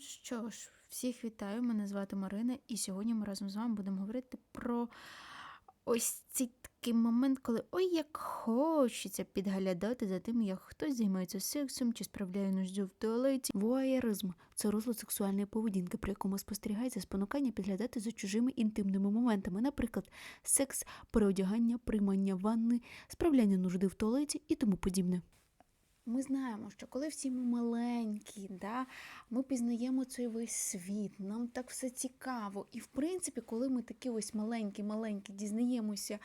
що ж, всіх вітаю, мене звати Марина, і сьогодні ми разом з вами будемо говорити про ось цей такий момент, коли ой, як хочеться підглядати за тим, як хтось займається сексом чи справляє нужду в туалеті. Вуаєризм – це розлад сексуальної поведінки, при якому спостерігається спонукання підглядати за чужими інтимними моментами, наприклад, секс, переодягання, приймання ванни, справляння нужди в туалеті і тому подібне. Ми знаємо, що коли всі ми маленькі, да, ми пізнаємо цей весь світ, нам так все цікаво. І в принципі, коли ми такі ось маленькі-маленькі дізнаємося,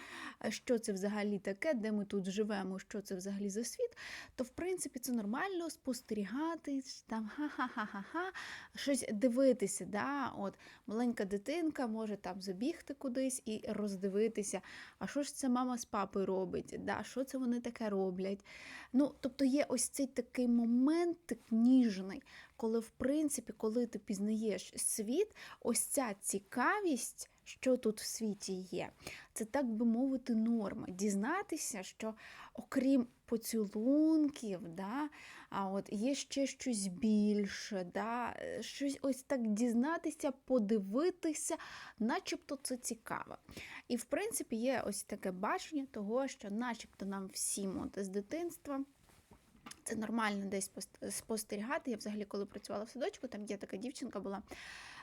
що це взагалі таке, де ми тут живемо, що це взагалі за світ, то в принципі це нормально спостерігати, там ха-ха-ха-ха-ха, щось дивитися. Да? От маленька дитинка може там забігти кудись і роздивитися, а що ж це мама з папою робить, да? що це вони таке роблять. Ну, тобто є ось цей такий момент так ніжний, коли, в принципі, коли ти пізнаєш світ, ось ця цікавість, що тут в світі є, це так би мовити, норма. Дізнатися, що окрім поцілунків, да, а от є ще щось більше, да, щось ось так дізнатися, подивитися, начебто це цікаво. І в принципі є ось таке бачення того, що начебто нам всім от з дитинства. Це нормально десь спос- спостерігати. Я взагалі, коли працювала в садочку, там є така дівчинка була.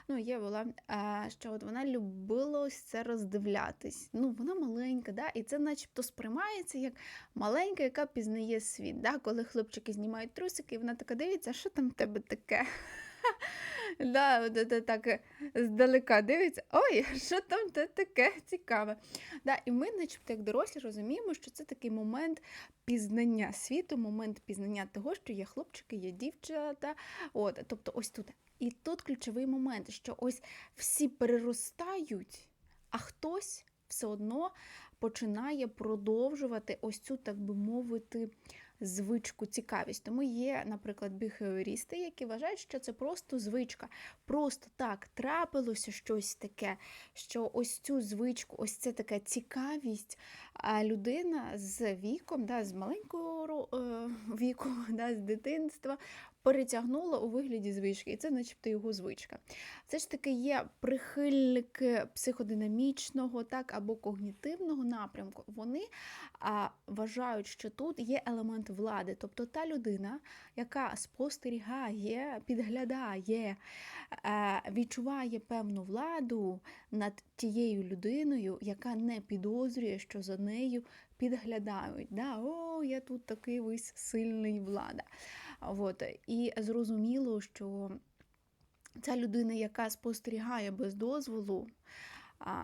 Ну, є була, е, що от вона любила ось це роздивлятись. Ну, вона маленька, да, і це начебто сприймається як маленька, яка пізнає світ. Да, Коли хлопчики знімають трусики, і вона така дивиться, що там в тебе таке? Да, так е, здалека дивиться, ой, що там таке цікаве. Да, і ми, начебто, як дорослі, розуміємо, що це такий момент пізнання світу, момент пізнання того, що є хлопчики, є дівчата. От, тобто, ось тут. І тут ключовий момент, що ось всі переростають, а хтось все одно починає продовжувати ось цю, так би мовити, звичку, цікавість. Тому є, наприклад, біхеорісти, які вважають, що це просто звичка. Просто так трапилося щось таке, що ось цю звичку, ось це така цікавість, а людина з віком, да, з маленького е, віку, да, з дитинства перетягнула у вигляді звички, і це, начебто, його звичка. Це ж таки є прихильники психодинамічного так, або когнітивного напрямку. Вони а, вважають, що тут є елемент влади, тобто та людина, яка спостерігає, підглядає, е, відчуває певну владу над тією людиною, яка не підозрює, що за нею підглядають. Да? О, я тут такий весь сильний влада. От. І зрозуміло, що ця людина, яка спостерігає без дозволу,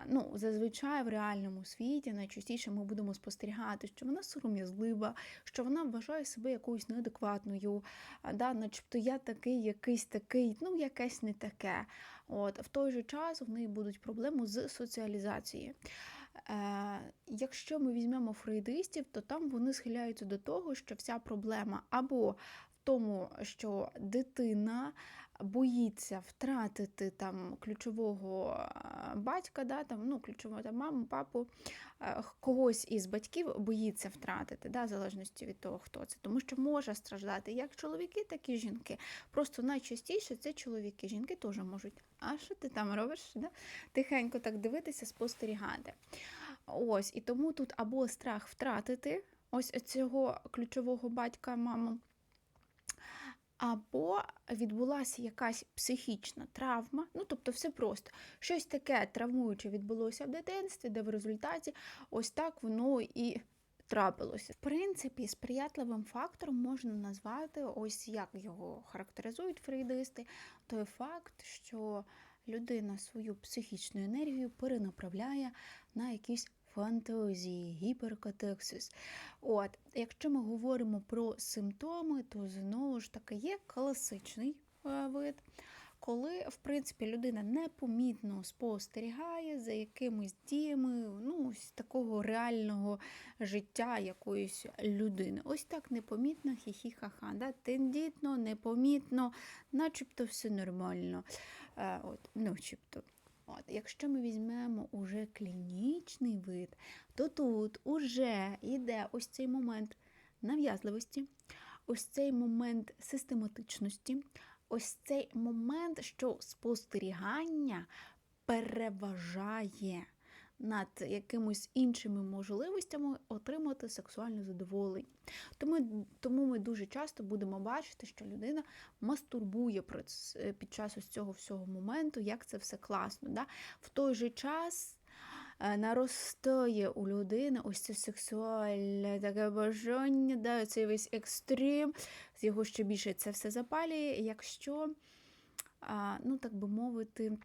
ну, зазвичай в реальному світі найчастіше ми будемо спостерігати, що вона сором'язлива, що вона вважає себе якоюсь неадекватною, да, начебто я такий, якийсь такий, ну, якесь не таке. От, в той же час в неї будуть проблеми з соціалізацією. Е, якщо ми візьмемо фрейдистів, то там вони схиляються до того, що вся проблема або тому, що дитина боїться втратити там ключового батька, да, там, ну, ключового там, маму, папу, когось із батьків боїться втратити, да, в залежності від того, хто це. Тому що може страждати як чоловіки, так і жінки. Просто найчастіше це чоловіки. Жінки теж можуть. А що ти там робиш? Да? Тихенько так дивитися, спостерігати. Ось, і тому тут або страх втратити ось цього ключового батька, маму, або відбулася якась психічна травма, ну тобто все просто. Щось таке травмуюче відбулося в дитинстві, де в результаті ось так воно і трапилося. В принципі, сприятливим фактором можна назвати, ось як його характеризують фрейдисти, той факт, що людина свою психічну енергію перенаправляє на якісь фантазії, гіперкатексис. От, якщо ми говоримо про симптоми, то знову ж таки є класичний е, вид, коли, в принципі, людина непомітно спостерігає за якимись діями ну, ось такого реального життя якоїсь людини. Ось так непомітно, хі-хі-ха-ха, да? тендітно, непомітно, начебто все нормально. Е, От, начебто. От, якщо ми візьмемо уже клінічний вид, то тут уже йде ось цей момент нав'язливості, ось цей момент систематичності, ось цей момент, що спостерігання переважає над якимись іншими можливостями отримати сексуальне задоволення. Тому, тому ми дуже часто будемо бачити, що людина мастурбує під час ось цього всього моменту, як це все класно. Да? В той же час е, наростає у людини ось це сексуальне таке бажання, да, цей весь екстрим, з його ще більше це все запалює, якщо, ну так би мовити,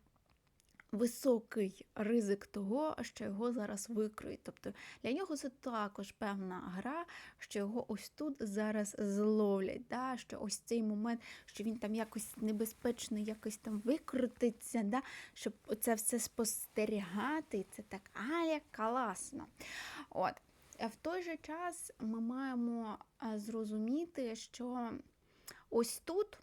високий ризик того, що його зараз викриють. Тобто для нього це також певна гра, що його ось тут зараз зловлять. Да? Що ось цей момент, що він там якось небезпечний, якось там викрутиться, да? щоб це все спостерігати, і це так а як класно. От. В той же час ми маємо зрозуміти, що ось тут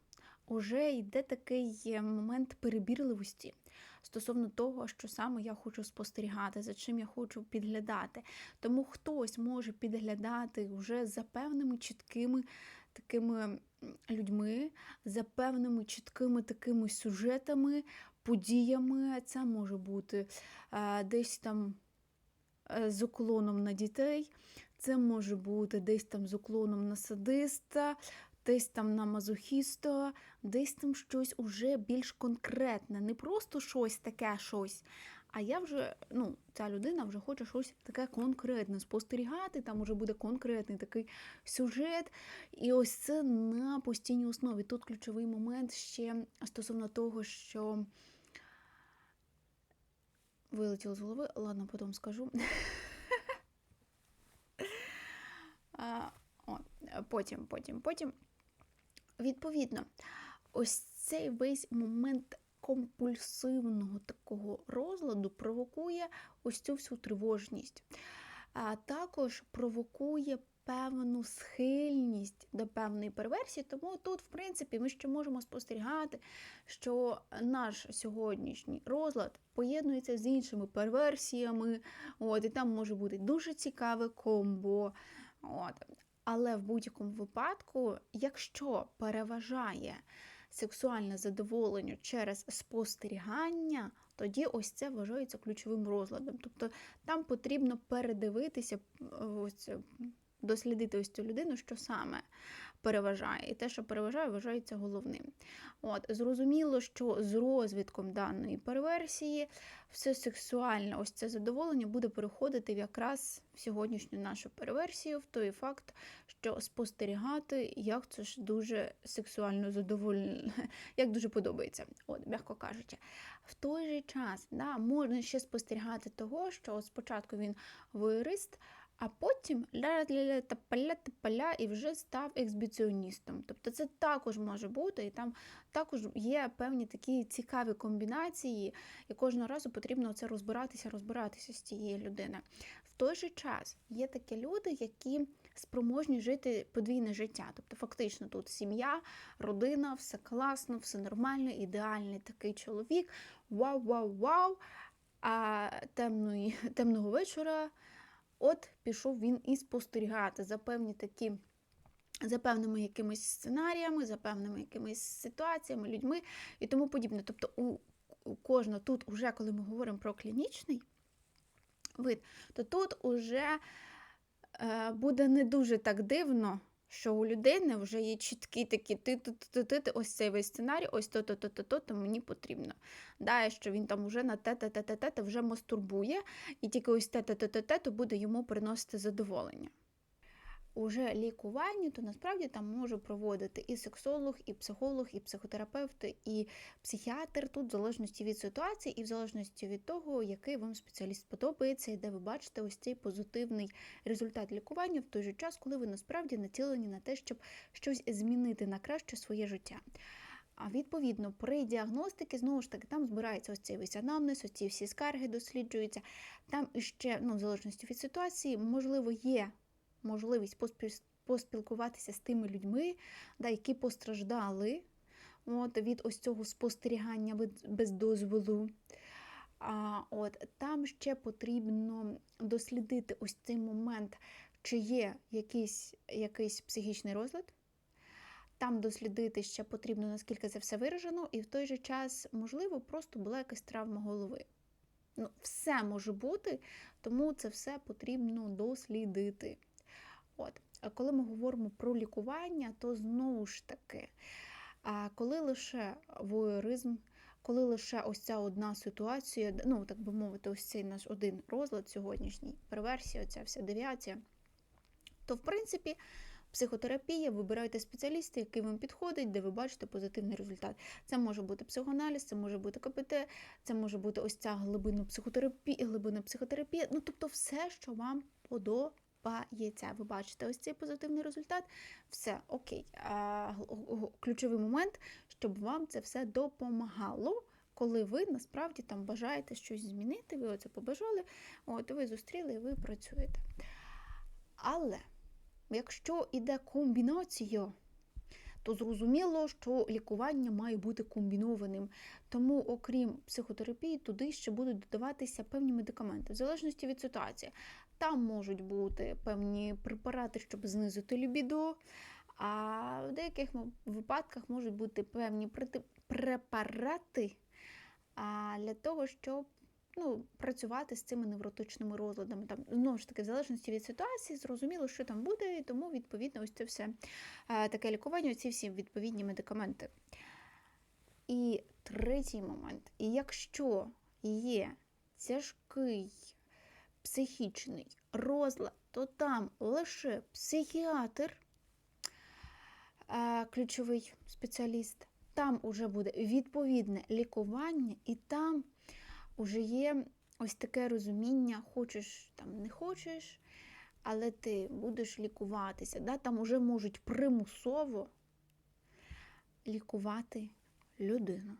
уже йде такий е, момент перебірливості стосовно того, що саме я хочу спостерігати, за чим я хочу підглядати. Тому хтось може підглядати вже за певними чіткими такими людьми, за певними чіткими такими сюжетами, подіями. Це може бути е, десь там е, з уклоном на дітей, це може бути десь там з уклоном на садиста, десь там на мазохіста, десь там щось уже більш конкретне, не просто щось таке щось. А я вже, ну, ця людина вже хоче щось таке конкретне спостерігати, там уже буде конкретний такий сюжет. І ось це на постійній основі. Тут ключовий момент ще стосовно того, що вилетіло з голови, ладно, потім скажу. Потім, потім, потім. Відповідно, ось цей весь момент компульсивного такого розладу провокує ось цю всю тривожність, а також провокує певну схильність до певної перверсії. Тому тут, в принципі, ми ще можемо спостерігати, що наш сьогоднішній розлад поєднується з іншими перверсіями. От, і там може бути дуже цікаве комбо. От. Але в будь-якому випадку, якщо переважає сексуальне задоволення через спостерігання, тоді ось це вважається ключовим розладом. Тобто там потрібно передивитися, ось, дослідити ось цю людину, що саме переважає. І те, що переважає, вважається головним. От, Зрозуміло, що з розвитком даної перверсії все сексуальне, ось це задоволення буде переходити в якраз в сьогоднішню нашу перверсію, в той факт, що спостерігати, як це ж дуже сексуально задовольно, як дуже подобається, от, м'яко кажучи. В той же час да, можна ще спостерігати того, що спочатку він воєрист, а потім ля-ля-ля та поля та поля і вже став ексбіціоністом. Тобто це також може бути, і там також є певні такі цікаві комбінації, і кожного разу потрібно це розбиратися, розбиратися з цією людиною. В той же час є такі люди, які спроможні жити подвійне життя. Тобто, фактично, тут сім'я, родина, все класно, все нормально, ідеальний такий чоловік. Вау-вау-вау! А темної, темного вечора. От пішов він і спостерігати за певні такі, за певними якимись сценаріями, за певними якимись ситуаціями, людьми і тому подібне. Тобто, у, у кожного тут, уже коли ми говоримо про клінічний вид, то тут уже е, буде не дуже так дивно. Що у людини вже є чіткі такі ти ти ти ти ти ось цей весь сценарій, ось то то мені потрібно. Да, що він там уже на те те те те те те вже мастурбує, і тільки ось те те те те те то буде йому приносити задоволення. Уже лікування, то насправді там може проводити і сексолог, і психолог, і психотерапевт, і психіатр тут в залежності від ситуації і в залежності від того, який вам спеціаліст подобається, і де ви бачите ось цей позитивний результат лікування в той же час, коли ви насправді націлені на те, щоб щось змінити на краще своє життя. А відповідно, при діагностиці, знову ж таки, там збирається ось цей весь анамнез, ось ці всі скарги досліджуються. Там іще, ну, в залежності від ситуації, можливо, є можливість поспілкуватися з тими людьми, да, які постраждали от, від ось цього спостерігання без дозволу. А, от, Там ще потрібно дослідити ось цей момент, чи є якийсь, якийсь психічний розлад. Там дослідити ще потрібно, наскільки це все виражено, і в той же час, можливо, просто була якась травма голови. Ну, все може бути, тому це все потрібно дослідити. От. А коли ми говоримо про лікування, то знову ж таки, коли лише воєризм, коли лише ось ця одна ситуація, ну так би мовити, ось цей наш один розлад сьогоднішній, перверсія, ця вся девіація, то в принципі. Психотерапія, вибирайте спеціаліста, який вам підходить, де ви бачите позитивний результат. Це може бути психоаналіз, це може бути КПТ, це може бути ось ця глибинна психотерапія, глибинна психотерапія. Ну тобто, все, що вам подобається. Ви бачите ось цей позитивний результат. Все окей. А, ключовий момент, щоб вам це все допомагало. Коли ви насправді там бажаєте щось змінити, ви оце побажали, от ви зустріли і ви працюєте. Але якщо йде комбінація, то зрозуміло, що лікування має бути комбінованим. Тому, окрім психотерапії, туди ще будуть додаватися певні медикаменти, в залежності від ситуації. Там можуть бути певні препарати, щоб знизити лібідо, а в деяких випадках можуть бути певні препарати для того, щоб ну, працювати з цими невротичними розладами. Там, знову ж таки, в залежності від ситуації, зрозуміло, що там буде, і тому, відповідно, ось це все таке лікування, ці всі відповідні медикаменти. І третій момент: і якщо є тяжкий психічний розлад, то там лише психіатр, ключовий спеціаліст, там уже буде відповідне лікування, і там уже є ось таке розуміння, хочеш там не хочеш, але ти будеш лікуватися. Да? Там уже можуть примусово лікувати людину.